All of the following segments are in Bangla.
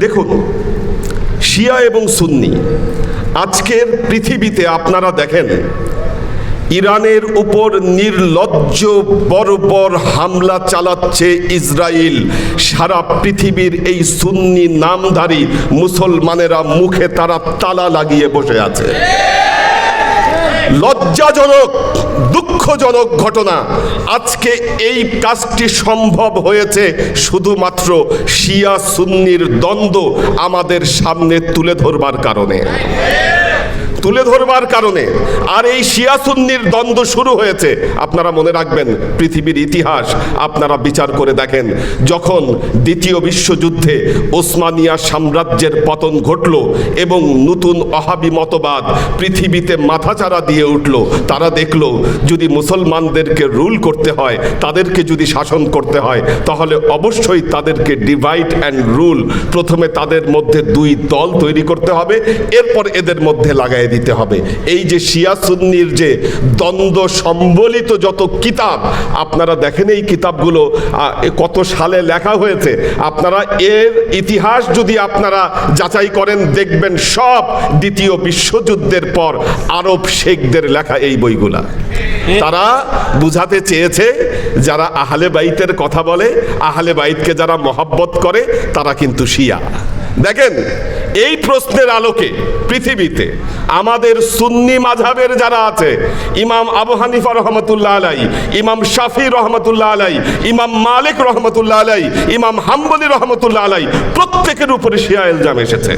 দেখুন, শিয়া এবং সুন্নি, আজকের পৃথিবীতে আপনারা দেখেন, ইরানের উপর নির্লজ্জ বর্বর হামলা চালাচ্ছে ইসরায়েল সারা পৃথিবীর এই সুন্নি নামধারী মুসলমানেরা মুখে তারা তালা লাগিয়ে বসে আছে। লজ্জাজনক, দুঃখজনক ঘটনা। আজকে এই কাজটি সম্ভব হয়েছে শুধুমাত্র শিয়া সুন্নির দ্বন্দ্ব আমাদের সামনে তুলে ধরবার কারণে। তুলে ধরবার কারণে আর এই শিয়া সুন্নির দ্বন্দ্ব শুরু হয়েছে। আপনারা মনে রাখবেন, পৃথিবীর ইতিহাস আপনারা বিচার করে দেখেন, যখন দ্বিতীয় বিশ্বযুদ্ধে ওসমানিয়া সাম্রাজ্যের পতন ঘটল এবং নতুন অহাবি মতবাদ পৃথিবীতে মাথাচাড়া দিয়ে উঠল, তারা দেখল যদি মুসলমানদেরকে রুল করতে হয়, তাদেরকে যদি শাসন করতে হয়, তাহলে অবশ্যই তাদেরকে ডিভাইড অ্যান্ড রুল প্রথমে তাদের মধ্যে দুই দল তৈরি করতে হবে, এরপর এদের মধ্যে লাগাই দিতে হবে। এই যে শিয়া সুন্নির যে দ্বন্দ্ব সম্বলিত যত কিতাব, আপনারা দেখেন এই কিতাবগুলো কত সালে লেখা হয়েছে। আপনারা এর ইতিহাস যদি আপনারা যাচাই করেন, দেখবেন সব দ্বিতীয় বিশ্বযুদ্ধের পর আরব শেখদের লেখা এই বইগুলা। তারা বুঝাতে চেয়েছে, যারা আহলে বাইতের কথা বলে, আহলে বাইতকে যারা মহাব্বত করে, তারা কিন্তু শিয়া। দেখেন এই প্রশ্নের আলোকে পৃথিবীতে আমাদের সুন্নি মাঝাবের যারা আছে, ইমাম আবু হানিফা রহমতুল্লাহ আলাই, ইমাম শাফি রহমতুল্লাহ আলাই, ইমাম মালিক রহমতুল্লাহ আলাই, ইমাম হাম্বলি রহমতুল্লাহ আলাই, প্রত্যেকের উপরে শিয়া এলজাম এসেছে।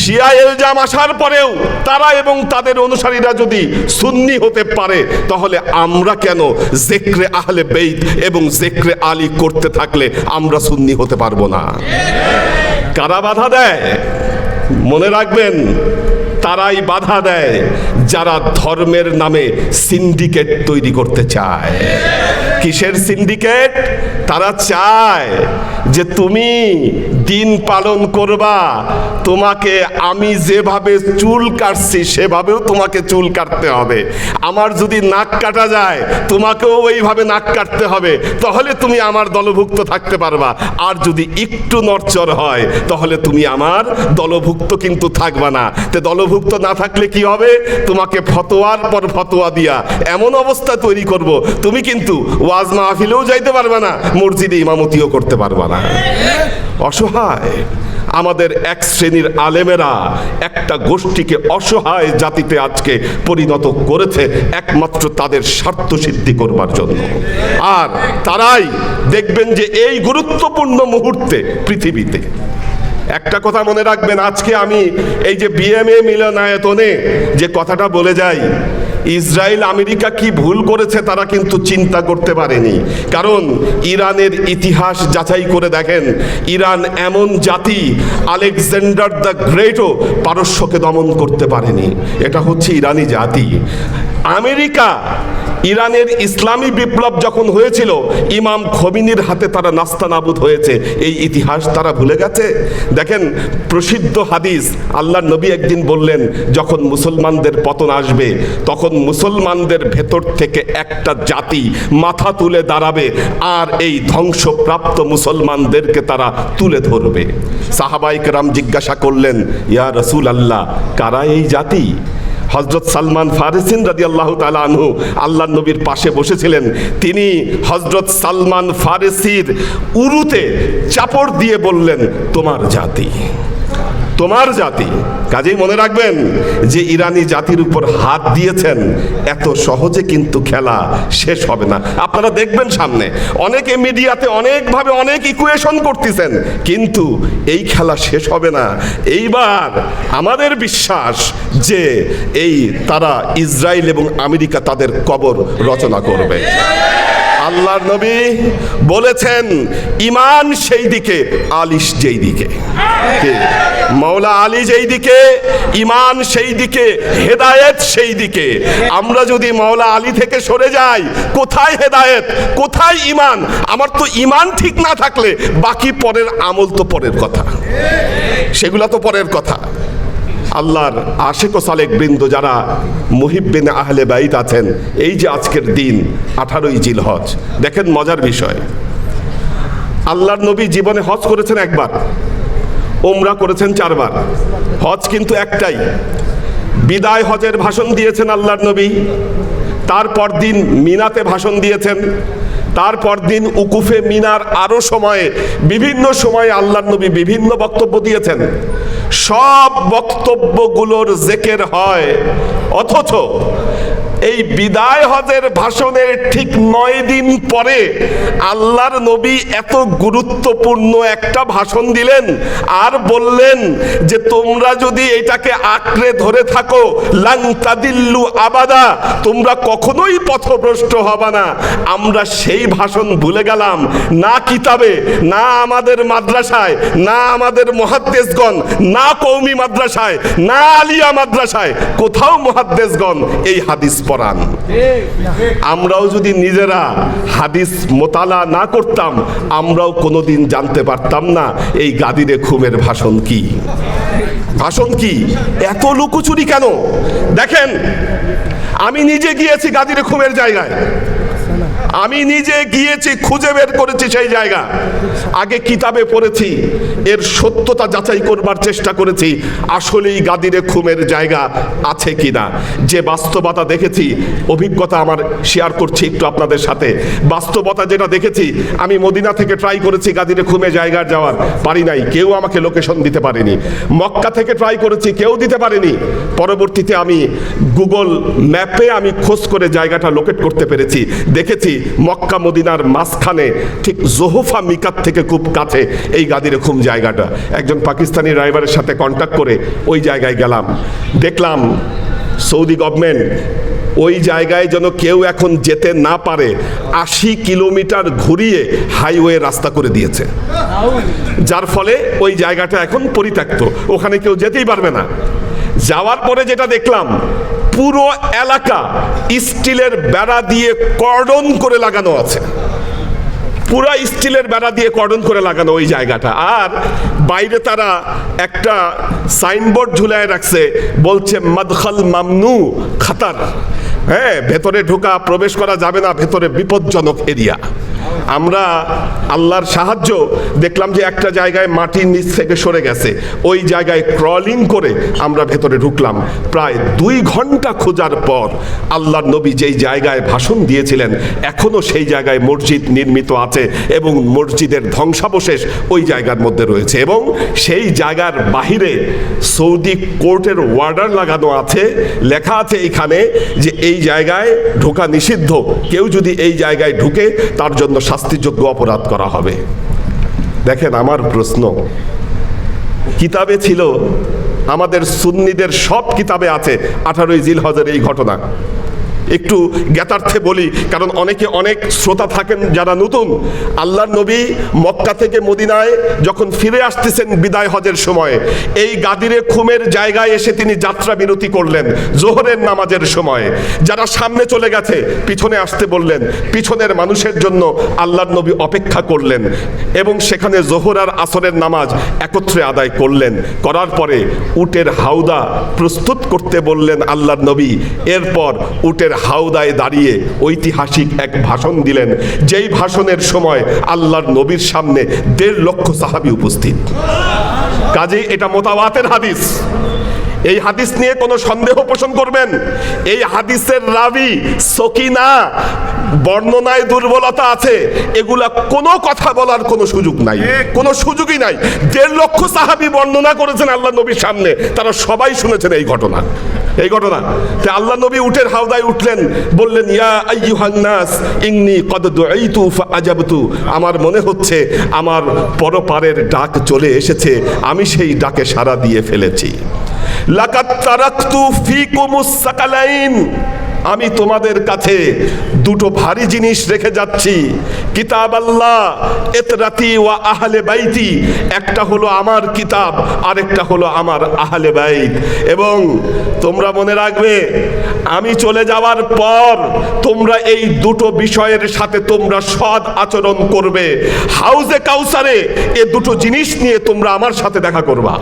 শিয়া এলজাম আসার পরেও তারা এবং তাদের অনুসারীরা যদি সুন্নি হতে পারে, তাহলে আমরা কেন জেক্রে আহলে বেইত এবং জেক্রে আলী করতে থাকলে আমরা সুন্নি হতে পারব না? কারা বাধা দেয়, মনে রাখবেন, তারাই বাধা দেয় যারা ধর্মের নামে সিন্ডিকেট তৈরি করতে চায়। কিসের সিন্ডিকেট? তারা চায় যে তুমি দিন পালন করবা, তোমাকে আমি যেভাবে চুল কাটছি, সেভাবেও তোমাকে চুল কাটতে হবে। আমার যদি নাক কাটা যায়, তোমাকেও ওইভাবে নাক কাটতে হবে। তাহলে তুমি আমার দলভুক্ত থাকতে পারবা। আর যদি একটু নরচর হয়, তাহলে তুমি আমার দলভুক্ত কিন্তু থাকবা না। তে দলভুক্ত না থাকলে কি হবে? তোমাকে ফতোয়ার পর ফতোয়া দিয়া এমন অবস্থা তৈরি করব। তুমি কিন্তু ওয়াজ মাহফিলেও যাইতে পারবে না, মসজিদে ইমামতিও করতে পারবে না। অসহায়। আমাদের এক শ্রেণির আলেমেরা একটা গোষ্ঠীকে অসহায় জাতিতে আজকে পরিণত করেছে একমাত্র তাদের স্বার্থ সিদ্ধি করবার জন্য। আর তারাই দেখবেন যে এই গুরুত্বপূর্ণ মুহূর্তে পৃথিবীতে। একটা কথা মনে রাখবেন, আজকে আমি এই যে বিএমএ মিলনায়তনে যে কথাটা বলে যাই ইসরায়েল আমেরিকা কি ভুল করেছে তারা কিন্তু চিন্তা করতে পারেনি। কারণ ইরানের ইতিহাস যাচাই করে দেখেন, ইরান এমন জাতি, আলেকজান্ডার দ্য গ্রেটও পারস্যকে দমন করতে পারেনি। এটা হচ্ছে ইরানি জাতি। আমেরিকা, ইরানের ইসলামী বিপ্লব যখন হয়েছিল, ইমাম খমিনির হাতে তারা নাস্তানাবুদ হয়েছে। এই ইতিহাস তারা ভুলে গেছে? দেখেন, প্রসিদ্ধ হাদিস আল্লাহ নবী একদিন বললেন, যখন মুসলমানদের পতন আসবে, তখন মুসলমানদের ভেতর থেকে একটা জাতি মাথা তুলে দাঁড়াবে, আর এই ধ্বংসপ্রাপ্ত মুসলমানদেরকে তারা তুলে ধরবে। সাহাবাইক রাম জিজ্ঞাসা করলেন, ইয়া রসুল আল্লাহ কারা এই জাতি? হজরত সালমান ফারেসিন রাজি আল্লাহ আনহু আল্লাহ নবীর পাশে বসেছিলেন। তিনি হজরত সালমান ফারেসির উরুতে চাপড় দিয়ে বললেন, তোমার জাতি। তোমার জাতি, কাজেই মনে রাখবেন যে ইরানি জাতির উপর হাত দিয়েছেন, এত সহজে কিন্তু খেলা শেষ হবে না। আপনারা দেখবেন সামনে, অনেকে মিডিয়াতে অনেকভাবে অনেক ইকুয়েশন করতেছেন, কিন্তু এই খেলা শেষ হবে না। এইবার আমাদের বিশ্বাস যে এই তারা ইসরায়েল এবং আমেরিকা তাদের কবর রচনা করবে। আল্লাহর নবী বলেছেন ইমান সেই দিকে আলিশ যেই দিকে কে? মাওলা আলী যেই দিকে ইমান সেই দিকে হেদায়েত সেই দিকে আমরা যদি মাওলা আলী থেকে সরে যাই, কোথায় হেদায়েত, কোথায় ইমান আমার তো ইমান ঠিক না থাকলে বাকি পরের আমল তো পরের কথা। সেগুলা তো পরের কথা। আল্লাহর আশেক ও সালেক বৃন্দ যারা মুহিব্বিন আহলে বাইত আছেন, এই যে আজকের দিন, আঠারোই জিল হজ দেখেন মজার বিষয়। আল্লাহর নবী জীবনে হজ করেছেন একবার ওমরা করেছেন চারবার। হজ কিন্তু একটাই। বিদায় হজের ভাষণ দিয়েছেন আল্লাহর নবী, তারপর দিন মিনাতে ভাষণ দিয়েছেন তারপর দিন উকুফে মিনার আরও সময়ে, বিভিন্ন সময়ে আল্লাহ নবী বিভিন্ন বক্তব্য দিয়েছেন। সব বক্তব্যগুলোর জেকের হয়। অথচ এই বিদায় হজের ভাষণের ঠিক নয় দিন পরে আল্লাহর নবী এত গুরুত্বপূর্ণ একটা ভাষণ দিলেন আর বললেন যে তোমরা যদি এটাকে আঁকড়ে ধরে থাকো, লাং তাদিল্লু আবাদা, তোমরা কখনোই পথভ্রষ্ট হবে না। আমরা সেই ভাষণ ভুলে গেলাম। না কিতাবে, না আমাদের মাদ্রাসায়, না আমাদের মহাদ্দেশগণ না কৌমি মাদ্রাসায়, না আলিয়া মাদ্রাসায়, কোথাও মহাদ্দেশগণ এই হাদিস পড়ান আমরাও যদি নিজেরা হাদিস মোতালা না করতাম, আমরাও কোনোদিন জানতে পারতাম না এই গাদিরে খুমের ভাষণ কি। ভাষণ কি? এত লুকোচুরি কেন? দেখেন, আমি নিজে গিয়েছি গাদিরে খুমের জায়গায়। আমি নিজে গিয়েছি, খুঁজে বের করেছি সেই জায়গা। আগে কিতাবে পড়েছি, এর সত্যতা যাচাই করবার চেষ্টা করেছি, আসলেই গাদিরে খুমের জায়গা আছে কিনা। যে বাস্তবতা দেখেছি, অভিজ্ঞতা আমার শেয়ার করছি একটু আপনাদের সাথে। বাস্তবতা যেটা দেখেছি, আমি মদিনা থেকে ট্রাই করেছি গাদিরে খুমে জায়গার যাওয়ার, পারি নাই, কেউ আমাকে লোকেশন দিতে পারেনি। মক্কা থেকে ট্রাই করেছি, কেউ দিতে পারেনি। পরবর্তীতে আমি গুগল ম্যাপে আমি খোঁজ করে জায়গাটা লোকেট করতে পেরেছি। দেখেছি মক্কা মদিনার মাঝখানে ঠিক জোহফা মিকাত থেকে খুব কাছে এই গাদিরে খুম জায়গাটা। একজন পাকিস্তানি ড্রাইভারের সাথে কন্ট্যাক্ট করে ওই জায়গায় গেলাম। দেখলাম সৌদি গভর্নমেন্ট ওই জায়গায় যেন কেউ এখন যেতে না পারে, আশি কিলোমিটার ঘুরিয়ে হাইওয়ে রাস্তা করে দিয়েছে। যার ফলে ওই জায়গাটা এখন পরিত্যক্ত। ওখানে কেউ যেতেই পারবে না। যাওয়ার পরে যেটা দেখলাম পুরো এলাকা স্টিলের বেড়া দিয়ে কর্ডন করে লাগানো আছে। পুরা স্টিলের বেড়া দিয়ে কর্ডন করে লাগানো ওই জায়গাটা। আর বাইরে তারা একটা সাইনবোর্ড ঝুলায় রাখছে, বলছে, মদখল মামনু খাতার। হ্যাঁ ভেতরে ঢোকা, প্রবেশ করা যাবে না, ভেতরে বিপজ্জনক এরিয়া। আমরা আল্লাহর সাহায্য দেখলাম যে একটা জায়গায় মাটির নিচ থেকে সরে গেছে। ওই জায়গায় ক্রলিং করে আমরা ভেতরে ঢুকলাম। প্রায় দুই ঘণ্টা খোঁজার পর আল্লাহর নবী যেই জায়গায় ভাষণ দিয়েছিলেন এখনও সেই জায়গায় মসজিদ নির্মিত আছে এবং মসজিদের ধ্বংসাবশেষ ওই জায়গার মধ্যে রয়েছে এবং সেই জায়গার বাহিরে সৌদি কোর্টের ওয়ার্ডার লাগানো আছে। লেখা আছে এখানে যে এই জায়গায় ঢোকা নিষিদ্ধ। কেউ যদি এই জায়গায় ঢুকে তার জন্য শাস্তিযোগ্য অপরাধ করা হবে। দেখেন আমার প্রশ্ন। কিতাবে ছিল, আমাদের সুন্নিদের সব কিতাবে আছে আঠারোই জিল হজের এই ঘটনা। একটু জ্ঞাতার্থে বলি, কারণ অনেকে অনেক শ্রোতা থাকেন যারা নতুন। আল্লাহর নবী মক্কা থেকে মদিনায় যখন ফিরে আসতেছেন বিদায় হজের সময়, এই গাদিরে খুমের জায়গায় এসে তিনি যাত্রা বিরতি করলেন, জোহরের নামাজের সময়। যারা সামনে চলে গেছে, পিছনে আসতে বললেন, পিছনের মানুষের জন্য আল্লাহর নবী অপেক্ষা করলেন এবং সেখানে জোহর আর আসরের নামাজ একত্রে আদায় করলেন। করার পরে উটের হাউদা প্রস্তুত করতে বললেন আল্লাহর নবী। এরপর উটের হাউদায় দাঁড়িয়ে ঐতিহাসিক এক ভাষণ দিলেন। যেই ভাষণের সময় আল্লাহর নবীর সামনে দেড় লক্ষ সাহাবি উপস্থিত। কাজে এটা মোতাবাতের হাদিস। এই হাদিস নিয়ে কোনো সন্দেহ পোষণ করবেন। এই হাদিসের রাবি সকিনা বর্ণনায় দুর্বলতা আছে। এগুলা কোনো কথা বলার কোনো সুযোগ নাই। কোনো সুযোগই নাই। দেড় লক্ষ সাহাবি বর্ণনা করেছেন আল্লাহ নবীর সামনে। তারা সবাই শুনেছেন এই ঘটনা। এই ঘটনা। তে আল্লাহ নবী উঠের হাওদায় উঠলেন বললেন ইয়া আইয়ুহান নাস ইন্নি কদ দুআইতু ফাআজাবতু। আমার মনে হচ্ছে আমার পরপারের ডাক চলে এসেছে আমি সেই ডাকে সাড়া দিয়ে ফেলেছি। সাকালাইন। আমি তোমাদের কাছে দুটো ভারী জিনিস রেখে যাচ্ছি। কিতাব আল্লাহ এতরাতি ওয়া আহলে বাইতি। একটা হলো আমার কিতাব, আরেকটা হলো আমার আহলে বাইত। এবং তোমরা মনে রাখবে, আমি চলে যাওয়ার পর তোমরা এই দুটো বিষয়ের সাথে তোমরা সৎ আচরণ করবে। হাউজে কাউসারে, এ দুটো জিনিস নিয়ে তোমরা আমার সাথে দেখা করবা।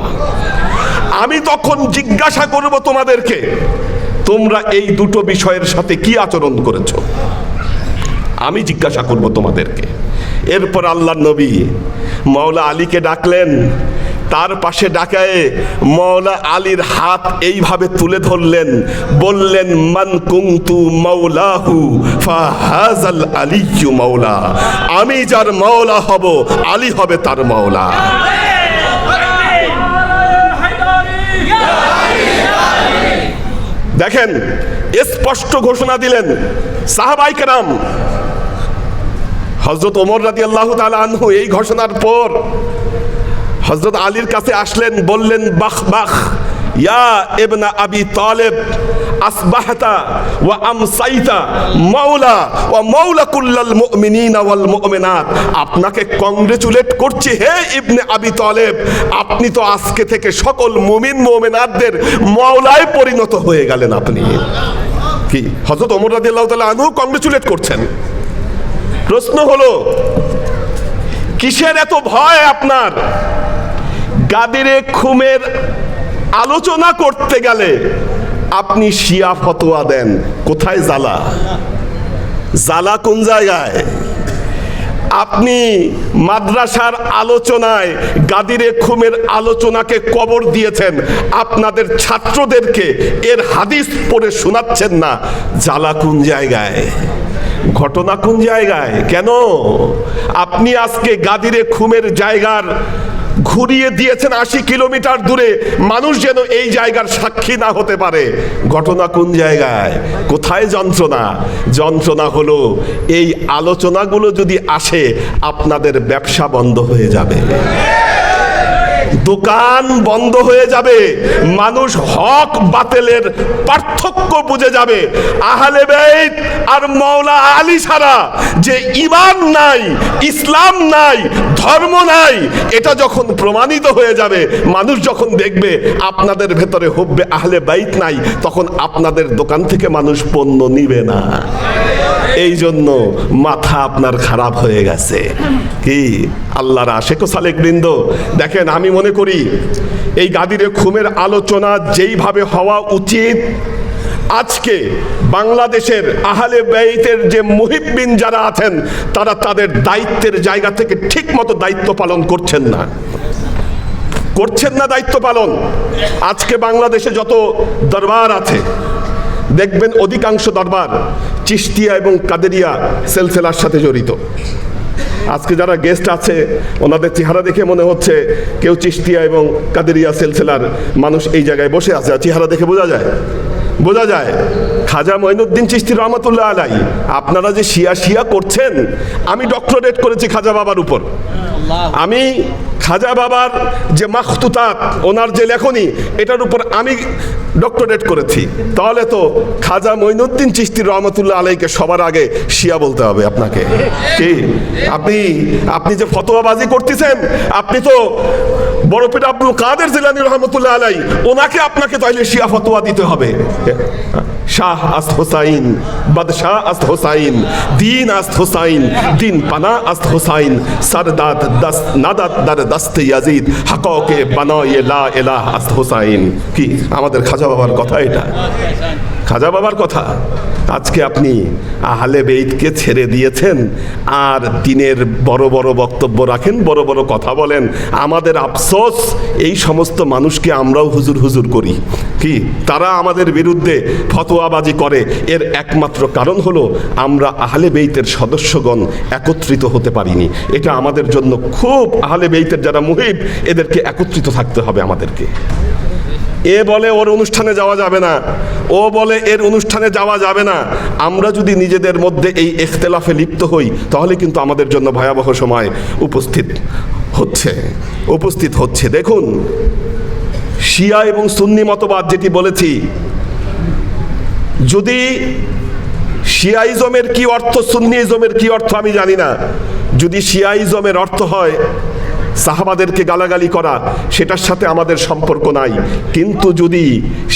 আমি তখন জিজ্ঞাসা করব তোমাদেরকে, তোমরা এই দুটো বিষয়ের সাথে কি আচরণ করেছ? আমি জিজ্ঞাসা করব তোমাদেরকে। এরপর আল্লাহ নবী মাওলা আলীকে ডাকলেন, তার পাশে ডাকায়ে মৌলা আলীর হাত এইভাবে তুলে ধরলেন, বললেন, মান কুংতু মাওলাহু ফাহাজাল আলিয়্যু মাওলা। আমি যার মাওলা হব, আলী হবে তার মাওলা। দেখেন, স্পষ্ট ঘোষণা দিলেন সাহাবাই কেরাম। হজরত ওমর রাজি আল্লাহ আনহু এই ঘোষণার পর হজরত আলীর কাছে আসলেন, বললেন, বাহ বাহ, ইয়া এবনা আবি তালেব আসবাহতা ওয়া আমসাইতা মাওলা ওয়া মাওলা কুল্লাল মুমিনিনা ওয়াল মুমিনাত আপনাকে কংগ্রেচুলেট করছি হে ইবনে আবি তালেব। আপনি তো আজকে থেকে সকল মুমিন মুমিনাতদের মাওলায় পরিণত হয়ে গেলেন আপনি। কি? হযরত ওমর রাদিয়াল্লাহু তাআলা আনহু কংগ্রেচুলেট করছেন? প্রশ্ন হলো, কিসের এত ভয় আপনার? গাদিরে খুমের আলোচনা করতে গেলে আপনি শিয়া ফতোয়া দেন। কোথায় জ্বালা? জ্বালা কোন জায়গায়? আপনি মাদ্রাসার আলোচনায় গাদিরে খুমের আলোচনাকে কবর দিয়েছেন। আপনাদের ছাত্রদেরকে এর হাদিস পড়ে শোনাচ্ছেন না। জ্বালা কোন জায়গায়? ঘটনা কোন জায়গায়? কেন? আপনি আজকে গাদিরে খুমের জায়গার ঘুরিয়ে দিয়েছেন আশি কিলোমিটার দূরে। মানুষ যেন এই জায়গার সাক্ষী না হতে পারে। ঘটনা কোন জায়গায়? কোথায় যন্ত্রণা? যন্ত্রণা হলো, এই আলোচনাগুলো যদি আসে, আপনাদের ব্যবসা বন্ধ হয়ে যাবে। দোকান বন্ধ হয়ে যাবে। মানুষ হক বাতেলের পার্থক্য বুঝে যাবে। আহলে বেত আর মৌলা আলী ছাড়া যে ইমান নাই, ইসলাম নাই, ধর্ম নাই, এটা যখন প্রমাণিত হয়ে যাবে, মানুষ যখন দেখবে আপনাদের ভেতরে হব্বে আহলে বাইত নাই, তখন আপনাদের দোকান থেকে মানুষ পণ্য নিবে না। এই জন্য মাথা আপনার খারাপ হয়ে গেছে। কি? আল্লাহর আশেক সালেক বৃন্দ, দেখেন আমি মনে করি, এই গাদিরে খুমের আলোচনা যেইভাবে হওয়া উচিত, আজকে বাংলাদেশের আহলে বেইতের যে মুহিব্বিন যারা আছেন, তারা তাদের দায়িত্বের জায়গা থেকে ঠিক মতো দায়িত্ব পালন করছেন না। করছেন না দায়িত্ব পালন? আজকে বাংলাদেশে যত দরবার আছে, দেখবেন অধিকাংশ দরবার চিস্তিয়া এবং কাদেরিয়া সেলসেলার সাথে জড়িত। আজকে যারা গেস্ট আছে, ওনাদের চেহারা দেখে মনে হচ্ছে কেউ চিস্তিয়া এবং কাদেরিয়া সেলসেলার মানুষ এই জায়গায় বসে আছে। চেহারা দেখে বোঝা যায়। বোঝা যায়। খাজা মঈনুদ্দিন চিস্তি রহমতুল্লাহ আলাই আপনারা যে শিয়া শিয়া করছেন, আমি ডক্টরেট করেছি খাজা বাবার উপর। আমি খাজা বাবার যে মাখতুতাত, ওনার যে লেখনী, এটার উপর আমি ডক্টরেট করেছি। তাহলে তো খাজা মঈনুদ্দিন চিস্তি রহমতুল্লাহ আলাইকে সবার আগে শিয়া বলতে হবে আপনাকে। কি? আপনি আপনি যে ফতোয়াবাজি করতেছেন, আপনি তো বড় পিতা আব্দুল কাদের জিলানি রহমতুল্লাহ আলাই ওনাকে আপনাকে তাইলে শিয়া ফতোয়া দিতে হবে। শাহ আস্ত হোসাইন, বাদশাহ আস্ত হোসাইন, দিন আস্ত হোসাইন, দিন পানা আস্ত হোসাইন সরদাদ দাস, নাদাত দার দস্ত ইয়াজিদ, হককে বানায়ে লা ইলাহ আস্ত হোসাইন। কি আমাদের খাজা বাবার কথা এটা? খাজা বাবার কথা। আজকে আপনি আহলে বেইতকে ছেড়ে দিয়েছেন আর দিনের বড় বড় বক্তব্য রাখেন, বড় বড় কথা বলেন। আমাদের আফসোস, এই সমস্ত মানুষকে আমরাও হুজুর হুজুর করি। কি? তারা আমাদের বিরুদ্ধে ফতোয়াবাজি করে। এর একমাত্র কারণ হলো আমরা আহলে বেইতের সদস্যগণ একত্রিত হতে পারিনি। এটা আমাদের জন্য খুব আহলে বেইতের যারা মুহিব, এদেরকে একত্রিত থাকতে হবে আমাদেরকে। এ বলে ওর অনুষ্ঠানে যাওয়া যাবে না। ও বলে এর অনুষ্ঠানে যাওয়া যাবে না। আমরা যদি নিজেদের মধ্যে এই ইখতলাফে লিপ্ত হই, তাহলে কিন্তু আমাদের জন্য ভয়াবহ সময় উপস্থিত হচ্ছে। উপস্থিত হচ্ছে। দেখুন, শিয়া এবং সুন্নি মতবাদ যেটি বলেছি, যদি শিয়াইজমের কি অর্থ সুন্নিইজমের কি অর্থ আমি জানি না। যদি শিয়াইজমের অর্থ হয় সাহাবাদেরকে গালাগালি করা, সেটার সাথে আমাদের সম্পর্ক নাই। কিন্তু যদি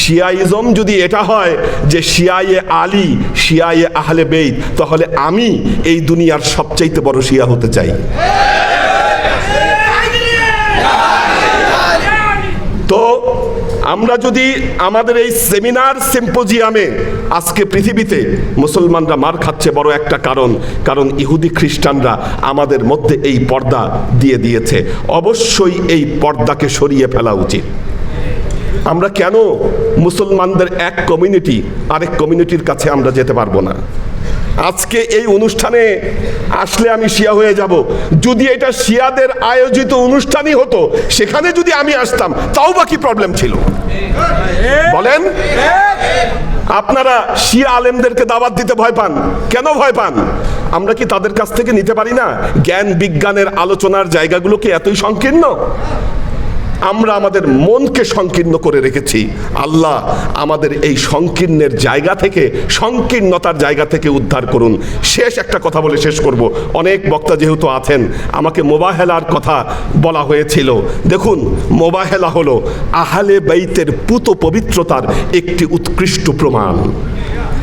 শিয়াইজম যদি এটা হয় যে শিয়ায়ে আলী, শিয়ায়ে আহলে বেদ তাহলে আমি এই দুনিয়ার সবচাইতে বড় শিয়া হতে চাই। তো আমরা যদি আমাদের এই সেমিনার সিম্পোজিয়ামে আজকে পৃথিবীতে মুসলমানরা মার খাচ্ছে বড় একটা কারণ কারণ ইহুদি খ্রিস্টানরা আমাদের মধ্যে এই পর্দা দিয়ে দিয়েছে। অবশ্যই এই পর্দাকে সরিয়ে ফেলা উচিত। আমরা কেন মুসলমানদের এক কমিউনিটি, আরেক কমিউনিটির কাছে আমরা যেতে পারব না? আজকে এই অনুষ্ঠানে আসলে আমি শিয়া হয়ে যাব। যদি এটা শিয়াদের আয়োজিত অনুষ্ঠানই হতো, সেখানে যদি আমি আসতাম, তাও বাকি প্রবলেম ছিল? বলেন? আপনারা শিয়া আলেমদেরকে দাওয়াত দিতে ভয় পান? কেন ভয় পান? আমরা কি তাদের কাছ থেকে নিতে পারি না? জ্ঞান বিজ্ঞানের আলোচনার জায়গাগুলো কি এতই সংকীর্ণ? আমরা আমাদের মনকে সংকীর্ণ করে রেখেছি। আল্লাহ আমাদের এই সংকীর্ণের জায়গা থেকে, সংকীর্ণতার জায়গা থেকে উদ্ধার করুন। শেষ একটা কথা বলে শেষ করব। অনেক বক্তা যেহেতু আছেন, আমাকে মোবাহেলার কথা বলা হয়েছিল। দেখুন, মোবাহেলা হলো আহালে বাইতের পুত পবিত্রতার একটি উৎকৃষ্ট প্রমাণ।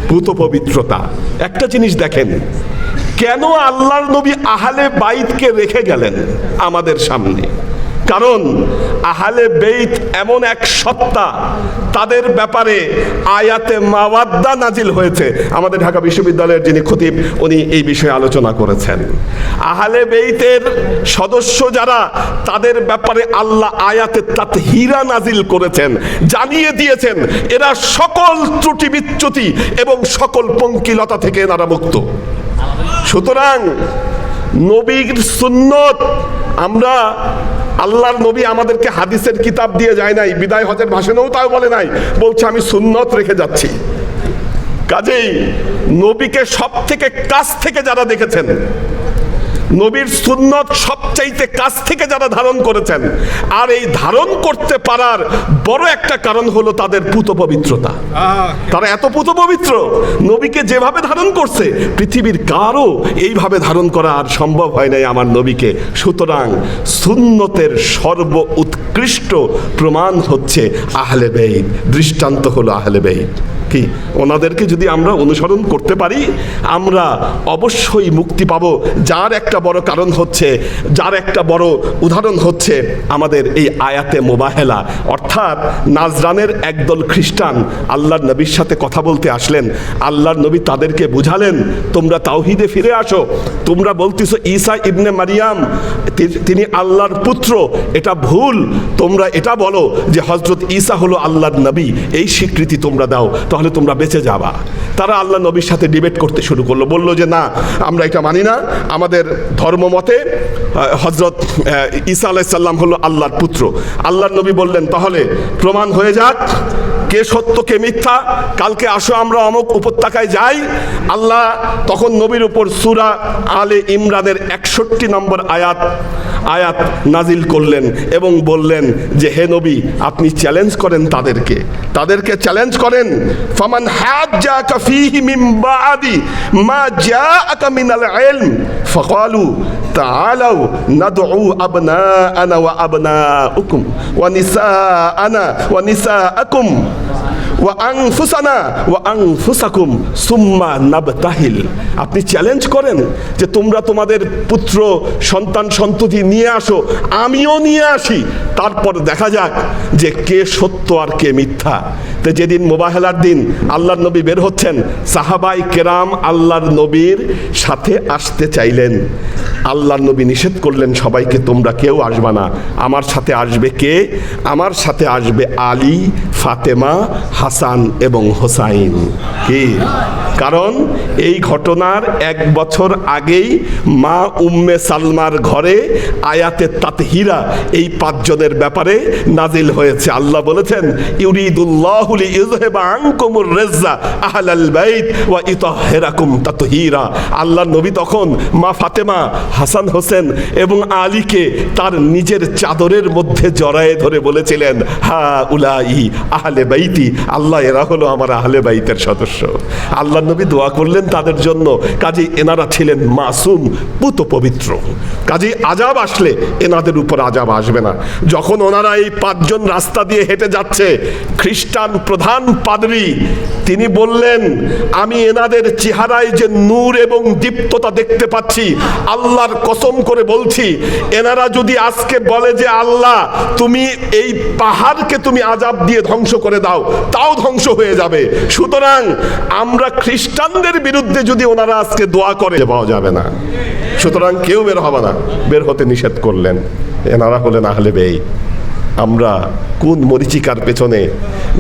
পুত পবিত্রতা। একটা জিনিস দেখেন, কেন আল্লাহর নবী আহালে বাইতকে রেখে গেলেন আমাদের সামনে? কারণ আহালে বেইত এমন এক সত্তা, তাদের ব্যাপারে আয়াতে মাওয়াদ্দা নাজিল হয়েছে। আমাদের ঢাকা বিশ্ববিদ্যালয়ের যিনি খতিব, উনি এই বিষয়ে আলোচনা করেছেন। আহালে বেইতের সদস্য যারা, তাদের ব্যাপারে আল্লাহ আয়াতে তাতহীরা নাজিল করেছেন, জানিয়ে দিয়েছেন, এরা সকল ত্রুটি বিচ্যুতি এবং সকল পঙ্কিলতা থেকে এনারা মুক্ত। সুতরাং নবীর সুন্নত। আমরা আল্লাহর নবী আমাদেরকে হাদিসের কিতাব দিয়ে যায় নাই, বিদায় হজের ভাষণেও তাও বলে নাই, বলছে আমি সুন্নত রেখে যাচ্ছি। কাজেই নবীকে সব থেকে কাছ থেকে যারা দেখেছেন নবীর সুন্নত সবচাইতে কাছ থেকে যারা ধারণ করেছেন আর এই ধারণ করতে পারার বড় একটা কারণ হলো তাদের পুত পবিত্রতা। তারা এত পুত পবিত্র নবীকে যেভাবে ধারণ করছে পৃথিবীর কারও এইভাবে ধারণ করা আর সম্ভব হয় নাই আমার নবীকে। সুতরাং সুন্নতের সর্ব উৎকৃষ্ট প্রমাণ হচ্ছে আহলে বেইত দৃষ্টান্ত হলো আহলে বেইত। কি? ওনাদেরকে যদি আমরা অনুসরণ করতে পারি আমরা অবশ্যই মুক্তি পাবো। যার একটা বড় কারণ হচ্ছে, যার একটা বড় উদাহরণ হচ্ছে আমাদের এই আয়াতে মোবাহেলা। অর্থাৎ নাজরানের একদল খ্রিস্টান আল্লাহর নবীর সাথে কথা বলতে আসলেন। আল্লাহর নবী তাদেরকে বুঝালেন, তোমরা তাওহিদে ফিরে আসো। তোমরা বলতেছো ঈসা ইবনে মারিয়াম তিনি আল্লাহর পুত্র। এটা ভুল। তোমরা এটা বলো যে হজরত ঈসা হলো আল্লাহর নবী। এই স্বীকৃতি তোমরা দাও, তাহলে তোমরা বেঁচে যাবা। তারা আল্লাহ নবীর সাথে ডিবেট করতে শুরু করল। বলল যে, না, আমরা এটা মানি না। আমাদের ধর্মমতে হজরত ঈসা আলাইসাল্লাম হলো আল্লাহর পুত্র। আল্লাহর নবী বললেন তাহলে প্রমাণ হয়ে যাক কে সত্য, কে মিথ্যা, কালকে আসো আমরা অমুক উপত্যকায় যাই। আল্লাহ তখন নবীর উপর সুরা আলে ইমরানের একষট্টি নম্বর আয়াত আয়াত নাজিল করলেন এবং বললেন যে, হে নবী, আপনি চ্যালেঞ্জ করেন তাদেরকে। তাদেরকে চ্যালেঞ্জ করেন। ফামান হাজ্জাকা ফীহি মিন বাদি মা জাআকা মিনাল ইলম ফাকালু تعالوا ندعو أبناءنا وأبناءكم ونساءنا ونساءكم. ওয়া আংফুসানা আপনি চ্যালেঞ্জ করেন যে তোমরা তোমাদের পুত্র, সন্তান, সন্ততি নিয়ে আসো, আমিও নিয়ে আসি। তারপর দেখা যাক যে কে সত্য আর কে মিথ্যা। তো যেদিন মোবাহেলার দিন আল্লাহর নবী বের হচ্ছেন, সাহাবাই কেরাম আল্লাহর নবীর সাথে আসতে চাইলেন। আল্লাহর নবী নিষেধ করলেন সবাইকে, তোমরা কেউ আসবা না। আমার সাথে আসবে কে? আমার সাথে আসবে আলী, ফাতেমা হাসান এবং হোসাইন। কি? কারণ এই ঘটনার এক বছর আগেই মা উম্মে সালমার ঘরে আয়াতে তাতহিরা এই পাঁচজনের ব্যাপারে নাজিল হয়েছে। আল্লাহ বলেছেন, ইউরিদুল্লাহ ইউযহিবা আনকুমুর রিজ্জা আহলাল বাইত ওয়া ইতাহহিরাকুম তাতহীরা। আল্লাহ নবী তখন মা ফাতেমা, হাসান হোসেন এবং আলীকে তার নিজের চাদরের মধ্যে জড়ায়ে ধরে বলেছিলেন, হা উলাই আহলে বাইতি। আল্লাহ এরা হলো আমার আহলে বাইতের সদস্য। আল্লাহ নবী দোয়া করলেন তাদের জন্য। কাজে এনারা ছিলেন মাসুম, পুত পবিত্র। কাজে আজাব আসলে এনাদের উপর আজাব আসবে না। যখন ওনারা এই পাঁচজন রাস্তা দিয়ে হেঁটে যাচ্ছে, খ্রিস্টান প্রধান পাদরি, তিনি বললেন, আমি এনাদের চেহারায় যে নূর এবং দীপ্ততা দেখতে পাচ্ছি, আল্লাহর কসম করে বলছি, এনারা যদি আজকে বলে যে, আল্লাহ, তুমি এই পাহাড়কে তুমি আজাব দিয়ে ধ্বংস করে দাও, তাও ধ্বংস হয়ে যাবে। সুতরাং আমরা খ্রিস্টানদের বিরুদ্ধে যদি ওনারা আজকে দোয়া করে পাওয়া যাবে না। সুতরাং কেউ বের হবে না। বের হতে নিষেধ করলেন। এনারা হলেন আহলে বেই আমরা কোন মরিচিকার পেছনে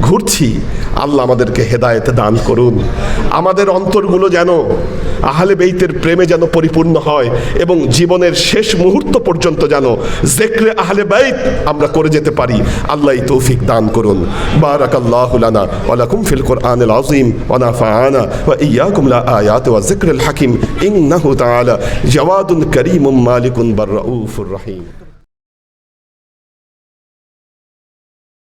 ঘুরছি? আল্লাহ আমাদেরকে হেদায়েত দান করুন। আমাদের অন্তরগুলো যেন আহলে বেইতের প্রেমে যেন পরিপূর্ণ হয় এবং জীবনের শেষ মুহূর্ত পর্যন্ত যেন জেক্রে আহলে বাইত আমরা করে যেতে পারি। আল্লাহ তৌফিক দান করুন। বারাকাল্লাহু লানা ওয়া লাকুম ফিল কোরআনিল আযীম ওয়া নাফা'ানা ওয়া ইয়্যাকুম লা আয়াতি ওয়া যিকরিল হাকিম। ইন্নাহু তাআলা জাওয়াদুন কারীমুম মালিকুন বার রাউফুর রহিম।